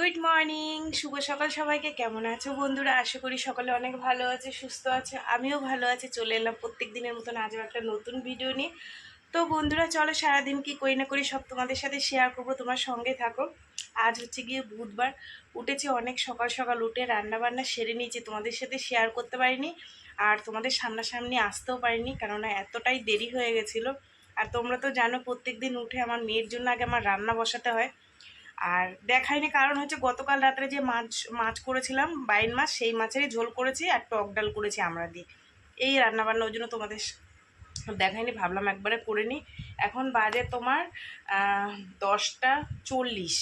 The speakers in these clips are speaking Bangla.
গুড মর্নিং শুভ সকাল সবাইকে। কেমন আছো বন্ধুরা? আশা করি সকলে অনেক ভালো আছে, সুস্থ আছে। আমিও ভালো আছি। চলে এলাম প্রত্যেক দিনের মতন আজও একটা নতুন ভিডিও নিয়ে। তো বন্ধুরা, চলো সারাদিন কি করি না করি সব তোমাদের সাথে শেয়ার করব, তোমার সঙ্গে থাকো। আজ হচ্ছে গিয়ে বুধবার। উঠেছি অনেক সকাল সকাল উঠে রান্না বান্না সেরে নিয়েছি, তোমাদের সাথে শেয়ার করতে পারিনি। আর তোমাদের সামনাসামনি আসতেও পারিনি, কেননা এতটাই দেরি হয়ে গেছিল। আর তোমরা তো জানো প্রত্যেক দিন উঠে আমার মেয়ের জন্য আগে আমার রান্না বসাতে হয়। আর দেখাইনি কারণ হচ্ছে গতকাল রাত্রে যে মাছ মাছ করেছিলাম, বাইন মাছ, সেই মাছেরই ঝোল করেছি আর টক ডাল করেছি আমরা দিয়ে। এই রান্নাবান্না ওই জন্য তোমাদের দেখাইনি, ভাবলাম একবারে করে নিই। এখন বাজে তোমার দশটা চল্লিশ।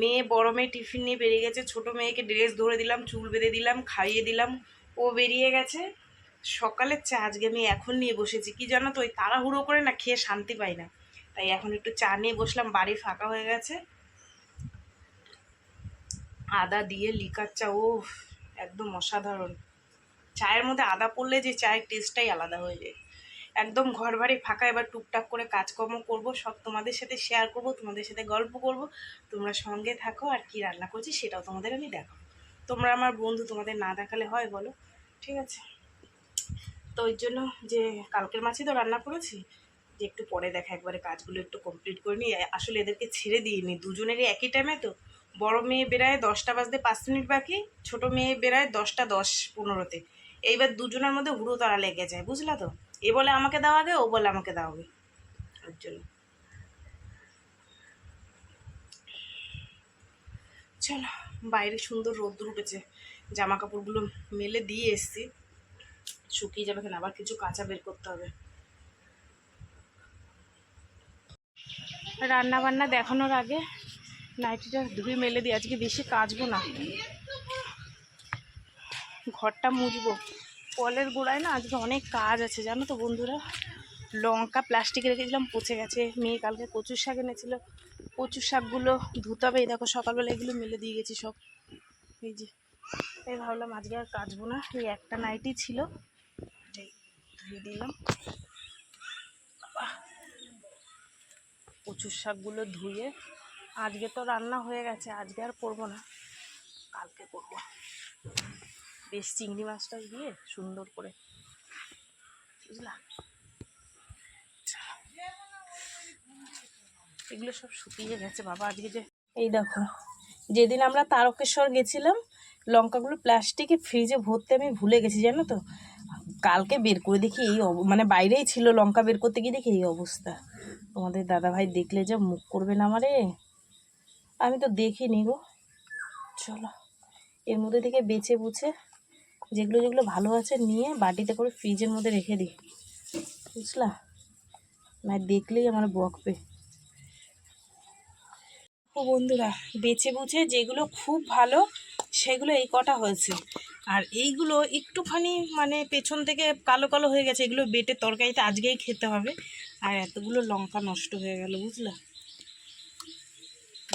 মেয়ে, বড় মেয়ে টিফিন নিয়ে বেরিয়ে গেছে, ছোট মেয়েকে ড্রেস ধরে দিলাম, চুল বেঁধে দিলাম, খাইয়ে দিলাম, ও বেরিয়ে গেছে। সকালের চা আজকে আমি এখন নিয়ে বসেছি, কি জানো তো, ওই তাড়াহুড়ো করে না খেয়ে শান্তি পাই না। তাই এখন একটু চা নিয়ে বসলাম, বাড়ি ফাঁকা হয়ে গেছে। আদা দিয়ে লিকার চা ও একদম অসাধারণ। চায়ের মধ্যে আদা পড়লে যে চায়ের টেস্টটাই আলাদা হয়ে যায়। একদম ঘর বাড়ি ফাঁকা, এবার টুকটাক করে কাজকর্ম করব, সব তোমাদের সাথে শেয়ার করব, তোমাদের সাথে গল্প করব। তোমরা সঙ্গে থাকো, আর কি রান্না করছি সেটাও তোমাদের আমি দেখো তোমরা আমার বন্ধু, তোমাদের না দেখালে হয় বলো, ঠিক আছে? তো ওই জন্য যে কালকের মাছই তো রান্না করেছি, যে একটু পরে দেখা, একবারে কাজগুলো একটু কমপ্লিট করে নিই। আসলে এদেরকে ছেড়ে দিইনি, দুজনেরই একই টাইমে তো। বড় মেয়ে বেরায় দশটা বাজতে পাঁচ মিনিট বাকি, ছোট মেয়ে বেরায় দশটা দশ পনেরোতে। এইবার দুজনের মধ্যে হুড়ো তারা লেগে যায়, বুঝলা তো? এ বলে আমাকে দাও আগে, ও বলে আমাকে দাও আগে। ওর জন্য চলো, বাইরে সুন্দর রোদ্দুর উঠেছে। জামা কাপড়গুলো মেলে দিয়ে এসছি। শুকিয়ে যাবে কেন, আবার কিছু কাঁচা বের করতে হবে। রান্না বান্না দেখানোর আগে নাইটিটা ধুয়ে মেলে দিই আজকে বেশি কাচবো না। ঘরটা মুছবো। কলের গোড়ায় না আজকে অনেক কাজ আছে, জানো তো বন্ধুরা? লঙ্কা প্লাস্টিকে রেখেছিলাম, পচে গেছে। মেয়ে কালকে কচুর শাক এনেছিল। কচুর শাকগুলো ধুতে হবে। এই দেখো, সকালবেলা এগুলো মেলে দিয়ে গেছি সব। এই যে, এই ভাবলাম আজকে আর কাচবো না। এই একটা নাইটি ছিল। ধুয়ে দিলাম। কচুর শাকগুলো ধুয়ে আজকে তো রান্না হয়ে গেছে, আজকে আর করব না। কালকে করব। বেশ চিংড়ি মাছটা দিয়ে সুন্দর করে, বুঝলা? এগুলো সব শুকিয়ে গেছে বাবা, আজকে যে এই দেখো, যেদিন আমরা তারকেশ্বর গেছিলাম, লঙ্কাগুলো প্লাস্টিকে ফ্রিজে ভরতে আমি ভুলে গেছি, জানো তো? কালকে বের করে দেখি এই মানে বাইরেই ছিল লঙ্কা বের করতে গিয়ে দেখি এই অবস্থা। তোমাদের দাদা ভাই দেখলে যা মুখ করবে না আমারে। আমি তো দেখিনি গো। চলো, এর মধ্যে থেকে বেছে বুছে যেগুলো যেগুলো ভালো আছে নিয়ে বাটিতে করে ফ্রিজের মধ্যে রেখে দিই। বুঝলা? না দেখলেই আমার বকবে। ও বন্ধুরা, বেছে বুঝে যেগুলো খুব ভালো, সেগুলো এই কটা হয়েছে। আর এইগুলো একটুখানি মানে পেছন থেকে কালো কালো হয়ে গেছে, এগুলো বেটে তরকারিতে আজকেই খেতে হবে। আর এতগুলো লঙ্কা নষ্ট হয়ে গেল, বুঝলা?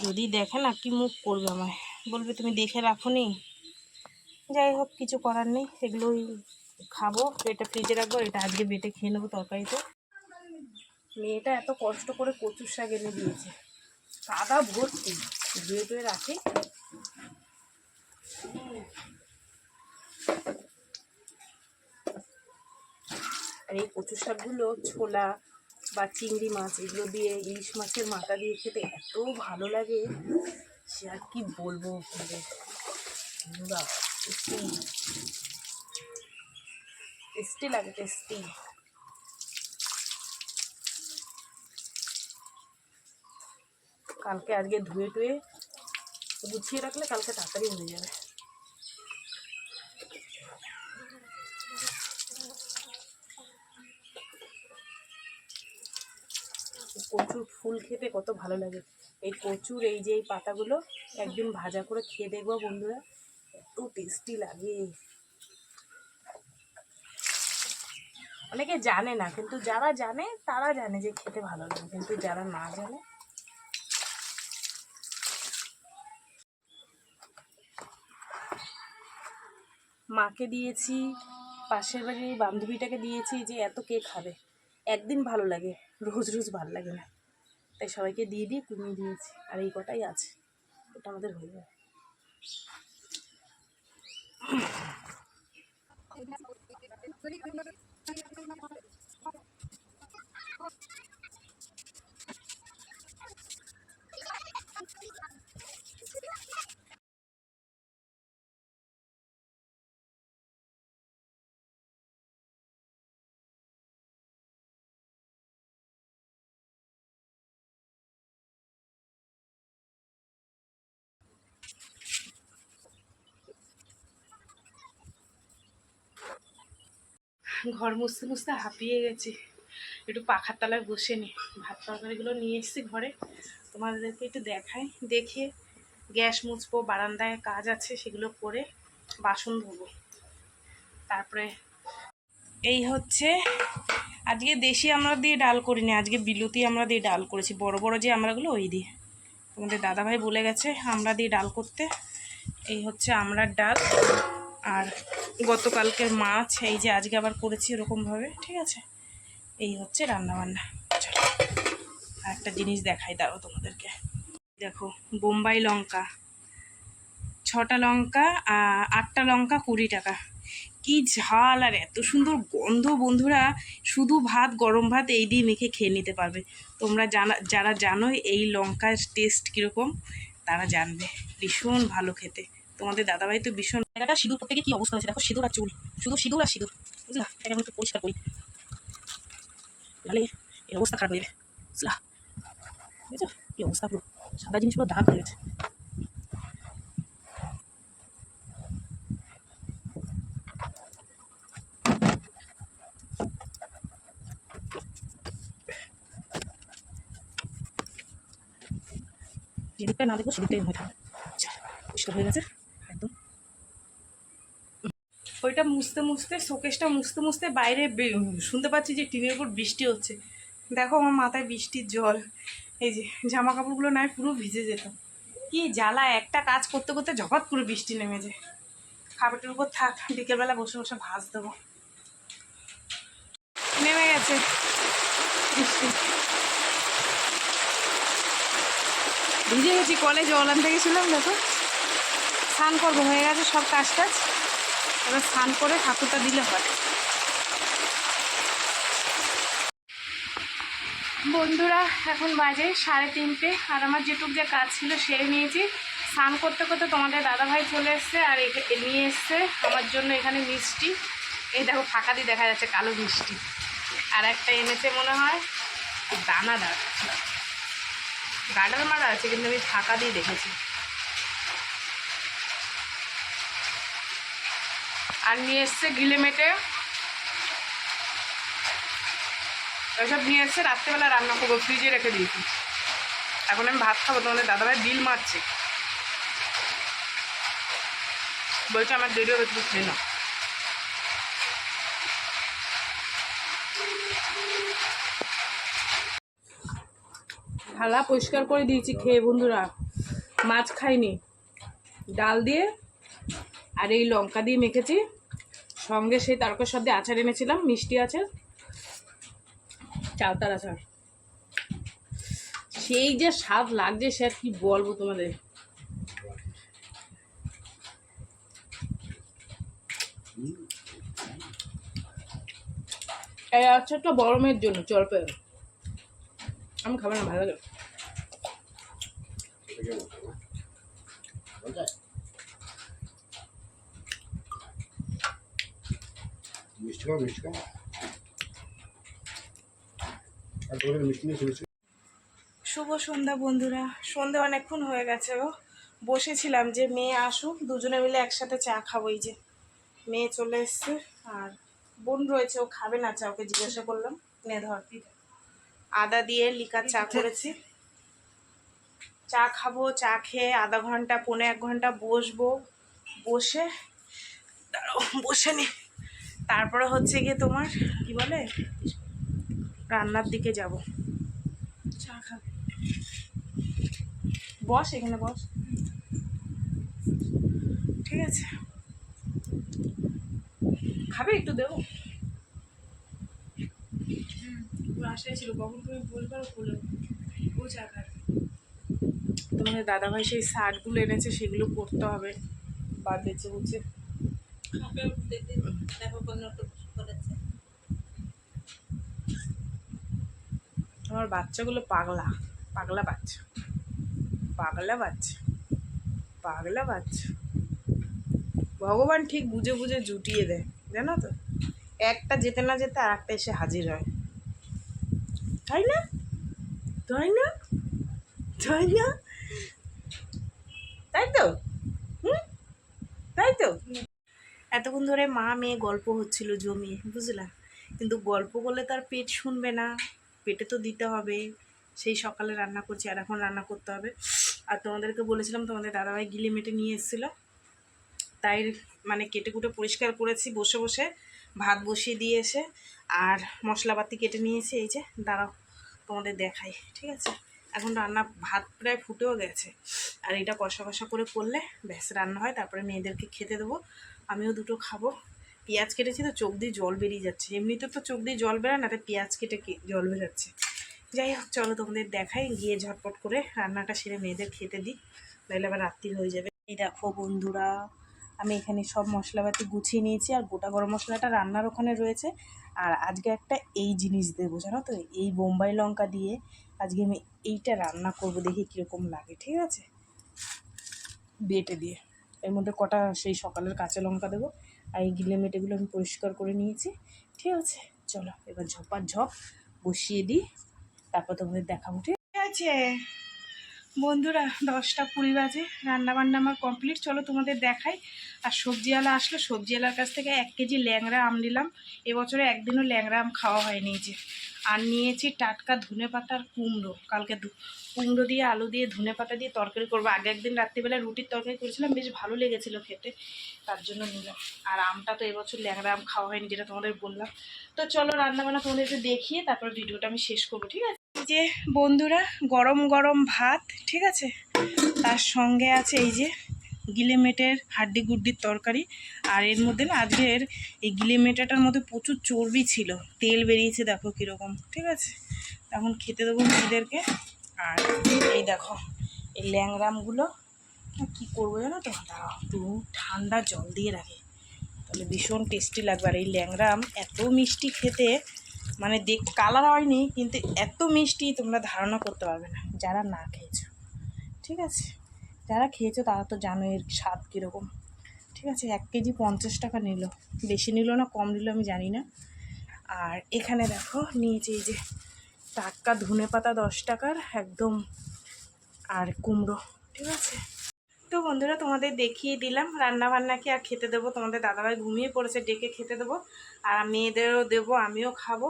যদি দেখে না, কি মুখ করবে আমায়? বলবে, তুমি দেখে রাখো নি যাই হোক, কিছু করার নেই। এগুলোই খাব, এটা ফ্রিজে রাখব এটা আজকে বেটে খেয়ে নেব তরকারিতে। মেয়েটা এত কষ্ট করে কচুর শাক এনে দিয়েছে। কাদা ভর্তি। ধুয়ে ধুয়ে রাখি। আর এই কচু শাকগুলো ছোলা বা চিংড়ি মাছ এগুলো দিয়ে ইলিশ মাছের মাথা দিয়ে খেতে এত ভালো লাগে সে আর কি বলব আপনাদের বাহ, টেস্টি টেস্টি লাগে টেস্টি কালকে আজকে ধুয়ে টুয়ে গুছিয়ে রাখলে কালকে তাড়াতাড়ি হয়ে যাবে। কচুর ফুল খেতে কত ভালো লাগে। এই কচুর এই যে এই পাতাগুলো একদিন ভাজা করে খেয়ে দেখব বন্ধুরা। এত টেস্টি লাগে। অনেকে জানে না, কিন্তু যারা জানে, তারা জানে যে খেতে ভালো লাগে, কিন্তু যারা না জানে মাকে দিয়েছি, পাশের বাড়ির বান্ধবীটাকে দিয়েছি যে এত কে খাবে। একদিন ভালো লাগে, রোজ রোজ ভালো লাগে না। তাই সবাইকে দিয়ে দিয়ে কমিয়ে দিয়েছি, আর এই কটাই আছে। এটা আমাদের হয়ে যাবে। ঘর মুছতে মুছতে হাঁপিয়ে গেছি। একটু পাখার তলায় বসে নি। ভাত তরকারিগুলো নিয়ে এসেছি ঘরে। তোমাদেরকে একটু দেখাই। দেখে গ্যাস মুছবো, বারান্দায় কাজ আছে, সেগুলো করে বাসন ধোবো। তারপরে এই হচ্ছে, আজকে দেশি আমরা দিয়ে ডাল করিনি, আজকে বিলুতি আমরা দিয়ে ডাল করেছি। বড় বড় যে আমরাগুলো ওই দিয়ে। তোমাদের দাদাভাই বলে গেছে আমরা দিয়ে ডাল করতে। এই হচ্ছে আমরার ডাল। আর গতকালকের মাছ, এই যে আজকে আবার করেছি এরকমভাবে ঠিক আছে? এই হচ্ছে রান্নাবান্না। আর একটা জিনিস দেখাই দাঁড়ো তোমাদেরকে। দেখো, বোম্বাই লঙ্কা, ছটা লঙ্কা আটটা লঙ্কা কুড়ি টাকা। কি ঝাল আর এত সুন্দর গন্ধ, বন্ধুরা। শুধু ভাত, গরম ভাত, এই দিয়ে মেখে খেয়ে নিতে পারবে। তোমরা জানা, যারা জানো এই লঙ্কার টেস্ট কীরকম, তারা জানবে। ভীষণ ভালো খেতে। তোমাদের দাদাভাই তো ভীষণ জায়গাটা সিঁদুর গিয়ে কি অবস্থা হয়েছে? দেখো, সিঁদুর আর চুল। শুধু সিঁদুর আর সিঁদুর। বুঝলা? এটাকে আমি একটু পরিষ্কার করি। এর অবস্থা খারাপ হয়ে যাবে। অবস্থা পুরো? সাদা জিনিসগুলো দাগ হয়ে গেছে। যেদিকটা না দেখব সেদিকটাই হয়ে। থাকবে আচ্ছা পরিষ্কার হয়ে গেছে। ওইটা মুছতে মুছতে শোকেসটা মুছতে মুছতে বাইরে শুনতে পাচ্ছি যে টিনের উপর বৃষ্টি হচ্ছে। দেখো আমার মাথায় বৃষ্টির জল। এই যে জামা কাপড়গুলো নয় পুরো ভিজে যেত কি জ্বালা, একটা কাজ করতে করতে ঝপাত পুরো বৃষ্টি নেমে যায়। খাবারটার উপর থাক, বিকেলবেলা বসে বসে ভাজ দেবো। নেমে গেছে বৃষ্টি। ভিজে গেছি, কলে জল আনতে গেছিলাম, দেখো। স্নান করব, হয়ে গেছে সব কাজ টাজ এবার স্নান করে ঠাকুরটা দিলে হয়। বন্ধুরা, এখন বাজে সাড়ে তিনটে, আর আমার যেটুক যে কাজ ছিল সেরে নিয়েছি। স্নান করতে করতে তোমাদের দাদাভাই চলে এসছে আর নিয়ে এসছে আমার জন্য এখানে মিষ্টি। এই দেখো, ফাঁকা দিয়ে দেখা যাচ্ছে কালো মিষ্টি। আর একটা এনেছে মনে হয় দানাদার। গার্ডার মারা আছে, কিন্তু আমি ফাঁকা দিয়ে দেখেছি। আর নিয়ে এসছে গিলে মেটে। ওইসব নিয়ে এসছে রাত্রেবেলা রান্না করব, ফ্রিজে রেখে দিয়েছি। এখন আমি ভাত খাব, তোমাদের দাদাভাই বিল মারছে। বলছে, আমার দেরি হবে, তুমি খেয়ে নাও। থালা পরিষ্কার করে দিয়েছি খেয়ে, বন্ধুরা। মাছ খাইনি। ডাল দিয়ে আর এই লঙ্কা দিয়ে মেখেছি। সঙ্গে সেই তারকার সাথে আচার এনেছিলাম, মিষ্টি আচার, চালতার আচার। সেই যে স্বাদ লাগছে সে কি বলব তোমাদের? এই আচারটা গরমের জন্য জলপাই আমি খাব না, ভালো লাগে। আর মিষ্টি নিয়ে শুভ সন্ধ্যা বন্ধুরা। সন্ধ্যা অনেকক্ষণ হয়ে গেছে গো। বসেছিলাম যে মেয়ে আসুক দুজনে মিলে একসাথে চা খাব এই যে। মেয়ে চলে এসছে আর বোন রয়েছে ও খাবে না চা ওকে জিজ্ঞাসা করলাম। নে ধর। আদা দিয়ে লিকার চা করেছি। চা খাব চা খেয়ে আধা ঘণ্টা পৌনে এক ঘণ্টা বসবো। বসে বসে নি। তারপরে হচ্ছে গিয়ে তোমার, কি বলে? রান্নার দিকে যাব। চা বস এখানে, বস। ঠিক আছে। খাবে একটু, দেবো। আশায় ছিল। কখন তুমি ও চা তোমাদের দাদাভাই সেই শার্টগুলো এনেছে, সেগুলো করতে হবে। বাদ বেঁচে বুঝে আমার বাচ্চাগুলো পাগলা পাগলা বাচ্চা। পাগলা বাচ্চা পাগলা বাচ্চা। ভগবান ঠিক বুঝে বুঝে জুটিয়ে দেয়, জানো তো? একটা যেতে না যেতে আর একটা এসে হাজির হয়। তাই না? তাই না? তাই না? তাই তো? হুম? তাই তো? এতক্ষণ ধরে মা মেয়ে গল্প হচ্ছিল জমিয়ে বুঝলা? কিন্তু গল্প করলে তার পেট শুনবে না। পেটে তো দিতে হবে। সেই সকালে রান্না করছি, আর এখন রান্না করতে হবে। আর তোমাদেরকে বলেছিলাম, তোমাদের দাদাভাই গিলে মেটে নিয়ে এসেছিল। তাই মানে কেটে কুটে পরিষ্কার করেছি, বসে বসে ভাত বসিয়ে দিয়ে এসে, আর মশলাপাতি কেটে নিয়েছি। এই যে, দাঁড়াও, তোমাদের দেখাই, ঠিক আছে? এখন রান্না ভাত প্রায় ফুটেও গেছে। আর এটা কষা কষা করে করলে ব্যাস, রান্না হয়। তারপরে মেয়েদেরকে খেতে দেবো। আমিও দুটো খাব। পেঁয়াজ কেটেছি তো চোখ দিয়ে জল বেরিয়ে যাচ্ছে। এমনিতে তো চোখ দিয়ে জল বেরোয় না, তাই পেঁয়াজ কেটে জল বেরোচ্ছে। যাই হোক, চলো তোমাদের দেখাই। গিয়ে ঝটপট করে রান্নাটা সেরে মেয়েদের খেতে দিই। নাহলে আবার রাত্রি হয়ে যাবে। এই দেখো বন্ধুরা, আমি এখানে সব মশলাপাতি গুছিয়ে নিয়েছি আর গোটা গরম মশলাটা রান্নার ওখানে রয়েছে। আর আজকে একটা এই জিনিস দেবো, জানো তো? এই বোম্বাই লঙ্কা দিয়ে আজকে আমি এইটা রান্না করব, দেখি কীরকম লাগে, ঠিক আছে? বেটে দিয়ে। এর মধ্যে কটা সেই সকালের কাঁচা লঙ্কা দেবো আর এই গিলে মেটেগুলো আমি পরিষ্কার করে নিয়েছি। ঠিক আছে? চলো, এবার ঝপার ঝপ বসিয়ে দিই, তারপর তোমাদের দেখাবো, ঠিক আছে? বন্ধুরা, দশটা কুড়ি বাজে, রান্নাবান্না আমার কমপ্লিট চলো তোমাদের দেখাই। আর সবজিওয়ালা আসলো, সবজিওয়ালার কাছ থেকে এক কেজি ল্যাংড়া আম নিলাম। এবছরে একদিনও ল্যাংড়া আম খাওয়া হয়নি যে। আর নিয়েছি টাটকা ধনে পাতা আর কুমড়ো। কালকে কুমড়ো দিয়ে, আলু দিয়ে ধনে পাতা দিয়ে তরকারি করব। আগে একদিন রাত্রিবেলা রুটির তরকারি করেছিলাম, বেশ ভালো লেগেছিলো খেতে। তার জন্য নিলাম। আর আমটা তো এবছর ল্যাংড়া আম খাওয়া হয়নি, যেটা তোমাদের বললাম। তো চলো রান্নাবান্না তোমাদের তোমাদেরকে দেখিয়ে তারপর ভিডিওটা আমি শেষ করব, ঠিক আছে? যে বন্ধুরা, গরম গরম ভাত, ঠিক আছে? তার সঙ্গে আছে এই যে গিলেমেটের হাড্ডি গুড্ডির তরকারি। আর এর মধ্যে না আজকের এই গিলেমেটাটার মধ্যে প্রচুর চর্বি ছিল। তেল বেরিয়েছে, দেখো কীরকম, ঠিক আছে? এখন খেতে দেবো মেয়েদেরকে। আর এই দেখো, এই ল্যাংরামগুলো কী করব জানো তো? একটু ঠান্ডা জল দিয়ে রাখি। তাহলে ভীষণ টেস্টি লাগবে। আর এই ল্যাংরাম এত মিষ্টি খেতে মানে দেখ কালার হয়নি, কিন্তু এত মিষ্টি তোমরা ধারণা করতে পারবে না, যারা না খেয়েছো। ঠিক আছে? যারা খেয়েছো তারা তো জানো এর স্বাদ কীরকম। ঠিক আছে? এক কেজি পঞ্চাশ টাকা নিল। বেশি নিল না, কম নিল আমি জানি না। আর এখানে দেখো, নিয়েছি এই যে টাটকা ধনে পাতা দশ টাকার একদম আর কুমড়ো। ঠিক আছে? তো বন্ধুরা, তোমাদের দেখিয়ে দিলাম রান্না বান্না কি আর খেতে দেবো? তোমাদের দাদাভাই ঘুমিয়ে পড়েছে, ডেকে খেতে দেবো। আর মেয়েদেরও দেবো, আমিও খাব।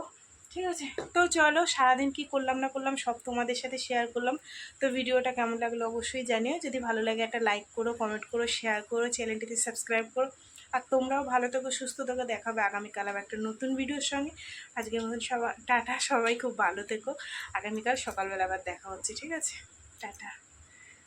ঠিক আছে? তো চলো, সারাদিন কি করলাম না করলাম সব তোমাদের সাথে শেয়ার করলাম। তো ভিডিওটা কেমন লাগল অবশ্যই জানিও। যদি ভালো লাগে একটা লাইক করো কমেন্ট করো শেয়ার করো চ্যানেলটিতে সাবস্ক্রাইব করো। আর তোমরাও ভালো থেকো, সুস্থ থেকো, দেখাবে আগামীকাল আবার একটা নতুন ভিডিওর সঙ্গে। আজকের মতন সবাই টাটা, সবাই খুব ভালো থেকো। আগামীকাল সকালবেলা আবার দেখা হচ্ছে, ঠিক আছে? টাটা।